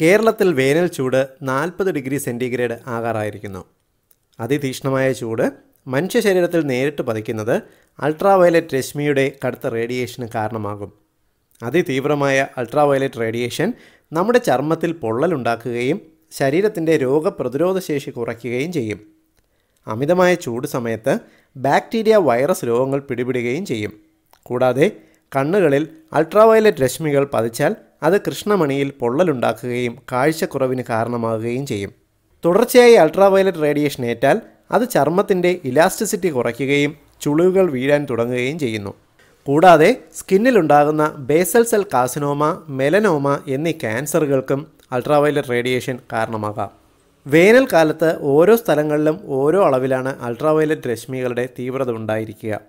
കേരളത്തിൽ വേനൽ ചൂട് നാൽപ്പത് ഡിഗ്രി സെന്റിഗ്രേഡ് ആകാറായിരിക്കുന്നു. അതിതീക്ഷ്ണമായ ചൂട് മനുഷ്യ ശരീരത്തിൽ നേരിട്ട് പതിക്കുന്നത് അൾട്രാവയലറ്റ് രശ്മിയുടെ കടുത്ത റേഡിയേഷന് കാരണമാകും. അതിതീവ്രമായ അൾട്രാവയലറ്റ് റേഡിയേഷൻ നമ്മുടെ ചർമ്മത്തിൽ പൊള്ളലുണ്ടാക്കുകയും ശരീരത്തിന്റെ രോഗപ്രതിരോധ ശേഷി കുറയ്ക്കുകയും ചെയ്യും. അമിതമായ ചൂട് സമയത്ത് ബാക്ടീരിയ വൈറസ് രോഗങ്ങൾ പിടിപെടുകയും ചെയ്യും. കൂടാതെ കണ്ണുകളിൽ അൾട്രാവയലറ്റ് രശ്മികൾ പതിച്ചാൽ അത് കൃഷ്ണമണിയിൽ പൊള്ളലുണ്ടാക്കുകയും കാഴ്ചക്കുറവിന് കാരണമാകുകയും ചെയ്യും. തുടർച്ചയായി അൾട്രാവയലറ്റ് റേഡിയേഷൻ ഏറ്റാൽ അത് ചർമ്മത്തിന്റെ ഇലാസ്റ്റിസിറ്റി കുറയ്ക്കുകയും ചുളിവുകൾ വീഴാൻ തുടങ്ങുകയും ചെയ്യുന്നു. കൂടാതെ സ്കിന്നിലുണ്ടാകുന്ന ബേസൽ സെൽ കാസിനോമ മെലനോമ എന്നീ ക്യാൻസറുകൾക്കും അൾട്രാവയലറ്റ് റേഡിയേഷൻ കാരണമാകാം. വേനൽക്കാലത്ത് ഓരോ സ്ഥലങ്ങളിലും ഓരോ അളവിലാണ് അൾട്രാവയലറ്റ് രശ്മികളുടെ തീവ്രത ഉണ്ടായിരിക്കുക.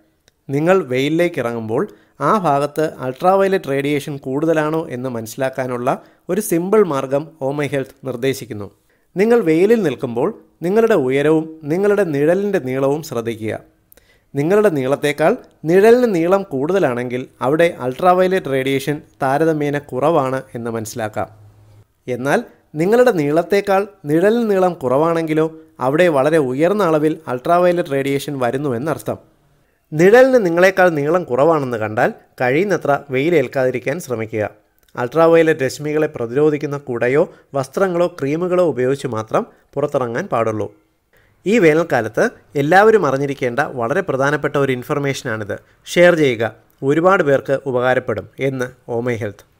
നിങ്ങൾ വെയിലിലേക്ക് ഇറങ്ങുമ്പോൾ ആ ഭാഗത്ത് അൾട്രാവയലറ്റ് റേഡിയേഷൻ കൂടുതലാണോ എന്ന് മനസ്സിലാക്കാനുള്ള ഒരു സിമ്പിൾ മാർഗം ഓമൈ ഹെൽത്ത് നിർദ്ദേശിക്കുന്നു. നിങ്ങൾ വെയിലിൽ നിൽക്കുമ്പോൾ നിങ്ങളുടെ ഉയരവും നിങ്ങളുടെ നിഴലിന്റെ നീളവും ശ്രദ്ധിക്കുക. നിങ്ങളുടെ നീളത്തേക്കാൾ നിഴലിന് നീളം കൂടുതലാണെങ്കിൽ അവിടെ അൾട്രാവയലറ്റ് റേഡിയേഷൻ താരതമ്യേന കുറവാണ് എന്ന് മനസ്സിലാക്കാം. എന്നാൽ നിങ്ങളുടെ നീളത്തേക്കാൾ നിഴലിന് നീളം കുറവാണെങ്കിലോ അവിടെ വളരെ ഉയർന്ന അളവിൽ അൾട്രാവയലറ്റ് റേഡിയേഷൻ വരുന്നുവെന്നർത്ഥം നിഴലിന് നിങ്ങളെക്കാൾ നീളം കുറവാണെന്ന് കണ്ടാൽ കഴിയുന്നത്ര വെയിലേൽക്കാതിരിക്കാൻ ശ്രമിക്കുക. അൾട്രാവയലറ്റ് രശ്മികളെ പ്രതിരോധിക്കുന്ന കുടയോ വസ്ത്രങ്ങളോ ക്രീമുകളോ ഉപയോഗിച്ച് മാത്രം പുറത്തിറങ്ങാൻ പാടുള്ളൂ. ഈ വേനൽക്കാലത്ത് എല്ലാവരും അറിഞ്ഞിരിക്കേണ്ട വളരെ പ്രധാനപ്പെട്ട ഒരു ഇൻഫർമേഷനാണിത് ഷെയർ ചെയ്യുക. ഒരുപാട് പേർക്ക് ഉപകാരപ്പെടും എന്ന് ഓമൈ ഹെൽത്ത്.